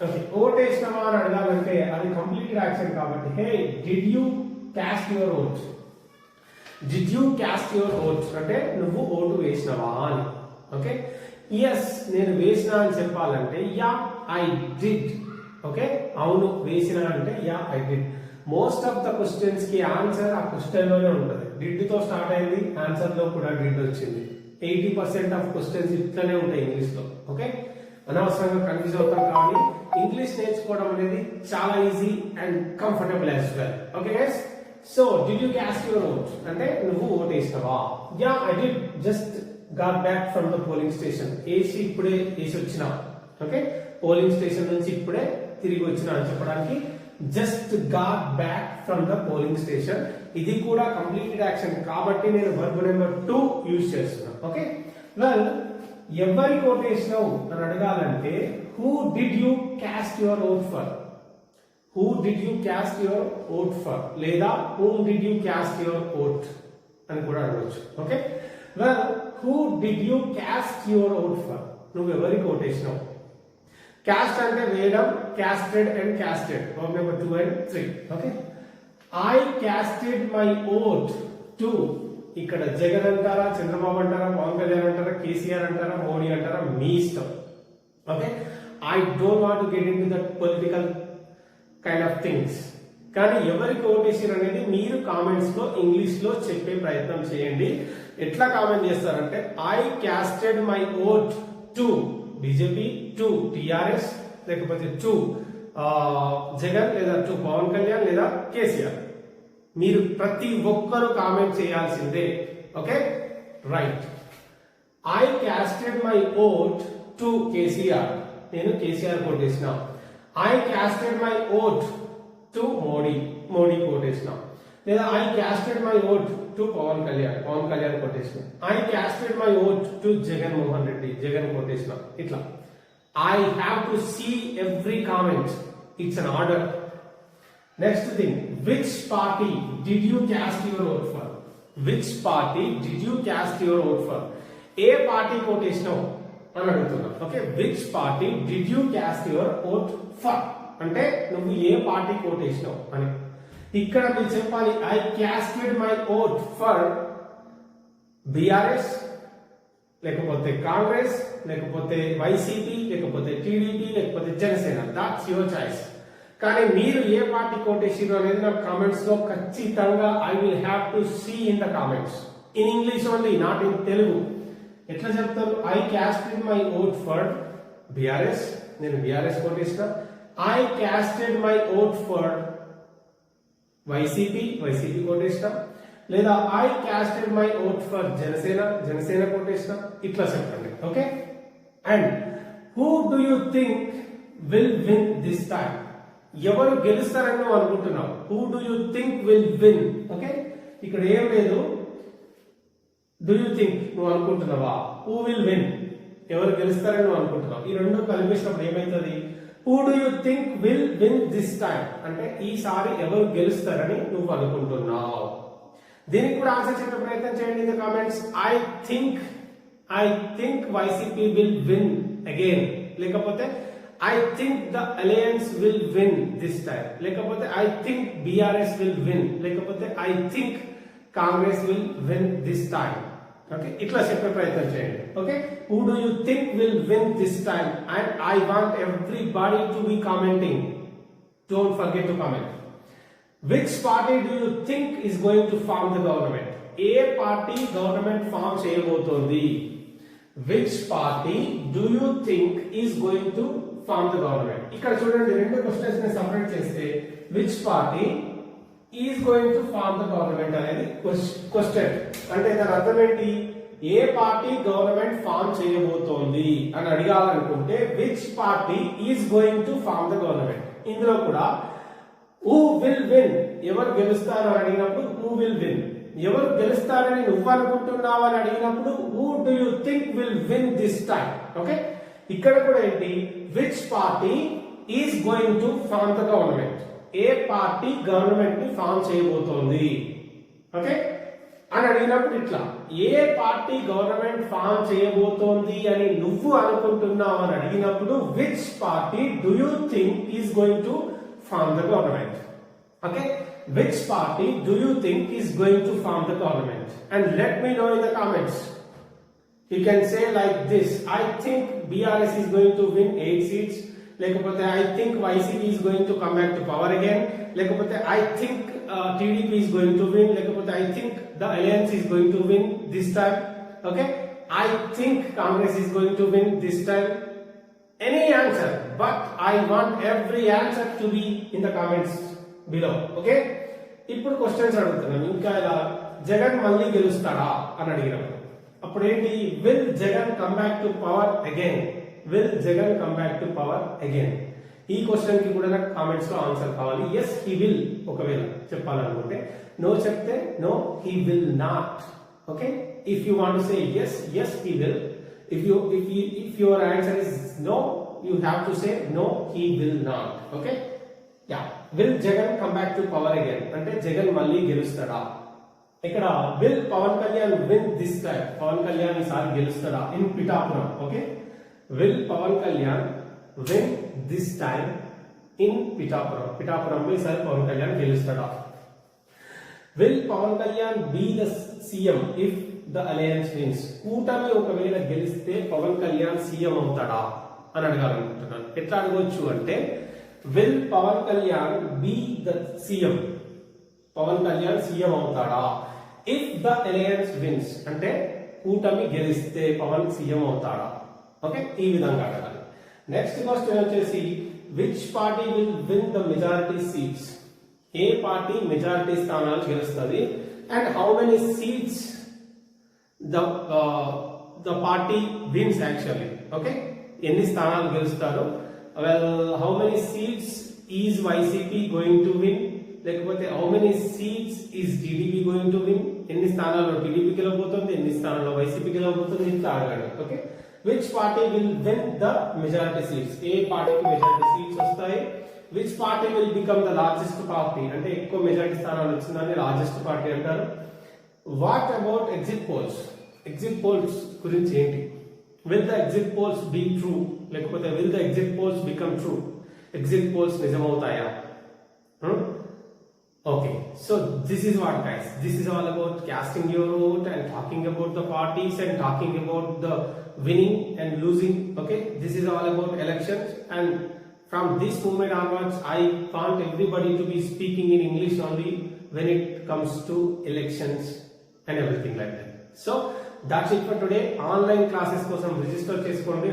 Okay vote వేసినావా అని అడగాలంటే అది కంప్లీట్ యాక్షన్ కాబట్టి hey did you cast your vote did you cast your vote అంటే నువ్వు ఓటు వేసినావా అని ఓకే? ఎస్ నేను వేసిన అని చెప్పాలంటే యా ఐ డిడ్ ఓకే? అవును వేసిన అంటే yeah I did most of the క్వశ్చన్స్కి ఆన్సర్ ఆ క్వశ్చన్లోనే ఉంటుంది. డిడ్తో స్టార్ట్ అయింది ఆన్సర్లో కూడా డిడ్ వచ్చింది. ఎయిటీ పర్సెంట్ ఆఫ్ క్వశ్చన్స్ ఇట్లానే ఉంటాయి ఇంగ్లీష్లో ఓకే? అనవసరంగా కన్ఫ్యూజ్ అవుతాం కానీ ఇంగ్లీష్ నేర్చుకోవడం అనేది చాలా easy and comfortable as well okay guys so did you cast your vote అంటే నువ్వు vote వేసినావా yeah I did just got back from the polling station AC ఇప్పుడే వేసి వచ్చినా. ఓకే పోలింగ్ స్టేషన్ నుంచి ఇప్పుడే తిరిగి వచ్చిన అని చెప్పడానికి just got back from the polling station ఇది కూడా కంప్లీటెడ్ యాక్షన్ కాబట్టి నేను వర్బ్ నెంబర్ టూ యూజ్ చేస్తున్నా. ఓకే వెల్ ఎవరి ఓట్ వేసినావు? అని అడగాలంటే who did you cast your vote for who did you cast your vote for లేదా whom did you cast your vote అని కూడా అడగచ్చు. Okay well who did you cast your vote for నువ్వు ఎవరికి ఓట్ వేసినావు? క్యాస్ట్ అంటే వేయడం casted and casted verb number two and three okay I casted my vote to ఇక్కడ జగన్ అంటారా చంద్రబాబు అంటారా పవన్ కళ్యాణ్ అంటారా కేసీఆర్ అంటారా మోడీ అంటారా మీ ఇష్టం. Okay I don't want get into that political kind of things కానీ ఎవరికి ఓటేసారు అనేది మీరు కామెంట్స్లో ఇంగ్లీష్లో చెప్పే ప్రయత్నం చేయండి. ఎట్లా కామెంట్ చేస్తారంటే I casted my vote to BJP to TRS లేకపోతే టు జగన్ లేదా టు పవన్ కళ్యాణ్ లేదా కేసీఆర్. మీరు ప్రతి ఒక్కరూ కామెంట్ చేయాల్సిందే. Okay? Right I casted my vote to KCR నేను KCR కోటేసిన I casted my vote to Modi Modi కోటేసిన లేదా I casted my vote to Pawan Kalyan Pawan Kalyan కొట్టేసిన I casted my vote to Jagan Mohan Reddy Jagan కొట్టేసిన ఇట్లా. I have to see every comment it's an order next thing which party did you cast your vote for which party did you cast your vote for A party కోటేసినావు అని అడుగుతున్నా. Okay which party did you cast your vote for అంటే నువ్వు ఏ party కోటేసినావు అని. ఇక్కడ మీరు చెప్పాలి I casted my vote for BRS లేకపోతే కాంగ్రెస్ లేకపోతే వైసీపీ లేకపోతే టీడీపీ లేకపోతే జనసేన. దాట్స్ యువర్ చాయిస్ కానీ మీరు ఏ పార్టీ కోటేసిరు అనేది నా కామెంట్స్లో ఖచ్చితంగా I will have to see in the comments in English only not in Telugu ఎట్లా చెప్తారు? I casted my vote for BRS నేను BRS కోటేసిన I casted my vote for YCP YCP కోటేసిన లేదా I casted my vote for Janasena. Janasena కోటేసిన ఇట్లా చెప్పండి. Okay and who do you think will win this time ఎవరు గెలుస్తారని నువ్వు అనుకుంటున్నావు? Who do you think will win okay ఇక్కడ ఏం లేదు. డూ యూ థింక్ నువ్వు అనుకుంటున్నావా? హూ విల్ విన్ ఎవరు గెలుస్తారని నువ్వు అనుకుంటున్నావు? ఈ రెండు కలిపేసినప్పుడు ఏమైతుంది? Who do you think will win this time అంటే ఈసారి ఎవరు గెలుస్తారని నువ్వు అనుకుంటున్నావు. దీనికి కూడా ఆన్సర్ చెప్పే ప్రయత్నం చేయండి in the comments. I think I think YCP will win again లేకపోతే I think the alliance will win this time లేకపోతే I think BRS will win లేకపోతే I think Congress will win this time okay ఇట్లా చెప్పే ప్రయత్నం చేయండి. Okay who do you think will win this time and I want everybody to be commenting don't forget to comment which party do you think is going to form the government A party government form చేయబోతోంది? Which party do you think is going to form the government ఇక్కడ చూడండి రెండు క్వశ్చన్స్ని separate చేస్తే which party is going to form the government అనేది question అంటే దాని అర్థం ఏంటి? ఏ పార్టీ గవర్నమెంట్ ఫామ్ చేయబోతోంది అని అడగాలనుకుంటే which party is going to form the government ఇందులో కూడా హూ విల్ విన్ ఎవరు గెలుస్తారు అని అడిగినప్పుడు హూ విల్ విన్ ఎవరు గెలుస్తారని నువ్వు అనుకుంటున్నావు అని అడిగినప్పుడు who do you think will win this time okay ఇక్కడ కూడా ఏంటి? Which party is going to form the government A party గవర్నమెంట్ని ఫామ్ చేయబోతోంది? ఓకే అని అడిగినప్పుడు ఇట్లా ఏ పార్టీ గవర్నమెంట్ ఫామ్ చేయబోతోంది అని నువ్వు అనుకుంటున్నావు అని అడిగినప్పుడు which party do you think is going to form the government okay which party do you think is going to form the government and let me know in the comments you can say like this I think BRS is going to win eight seats లేకపోతే I think YCP is going to come back to power again లేకపోతే I think TDP is going to win లేకపోతే I think the alliance is going to win this time okay I think Congress is going to win this time any answer but I want every answer to be in the comments below okay ఇప్పుడు questions అడుగుతున్నాం ఇంకా ఇలా జగన్ మళ్ళీ గెలుస్తాడా అని అడిగినప్పుడు అప్పుడు ఏంటి will Jagan come back to power again will Jagan come back to power again ఈ క్వశ్చన్కి కూడా నాకు కామెంట్స్లో ఆన్సర్ కావాలి. ఎస్ హీ విల్ ఒకవేళ చెప్పాలనుకుంటే నో చెప్తే no he will not okay if you want say yes yes he will if you if you if your answer is no you have to say no he will not okay yeah will Jagan come back to power again అంటే జగన్ మళ్ళీ గెలుస్తాడా? ఇక్కడ will Pawan Kalyan win this time Pawan Kalyan ఈసారి గెలుస్తాడా? In Pithapuram okay will Pawan Kalyan win this time in Pithapuram పిఠాపురంలో ఈసారి Pawan Kalyan గెలుస్తాడా will Pawan Kalyan be the CM if the alliance wins కూటమి ఒకవేళ గెలిస్తే పవన్ కళ్యాణ్ సీఎం అవుతాడా అని అడగాలనుకుంటున్నాను ఎట్లా అడగొచ్చు అంటే will Pawan Kalyan be the CM Pawan Kalyan CM అవుతాడా? ఇఫ్ ద అలయన్స్ విన్స్ అంటే కూటమి గెలిస్తే పవన్ సీఎం అవుతాడా? ఓకే ఈ విధంగా అడగాలి. నెక్స్ట్ క్వశ్చన్ వచ్చేసి which party will win the majority seats A party majority స్థానాలు గెలుస్తుంది? And how many seats the the party wins actually okay ఎన్ని స్థానాలు గెలుస్తారు? Well how many seats is YCP going to win లేకపోతే how many seats is TDP going to win ఎన్ని స్థానాల్లో TDP గెలవబోతుంది? ఎన్ని స్థానాల్లో వైసీపీ గెలవబోతుంది? ఇట్లా అడగండి. Okay which party will win the majority seats ఏ పార్టీకి మెజారిటీ సీట్స్ వస్తాయి? Which party will become the largest party అంటే ఎక్కువ మెజారిటీ స్థానాలు వచ్చిందని లార్జెస్ట్ పార్టీ అంటారు. What about exit polls exit polls గురించి ఏంటి? Will the exit polls be true లేకపోతే will the exit polls become true exit polls నిజమవుతాయా? Okay so this is what guys this is all about casting your vote and talking about the parties and talking about the winning and losing okay this is all about elections and from this moment onwards i want everybody to be speaking in english only when it comes to elections and everything like that so that's it for today online classes కోసం register చేసుకోండి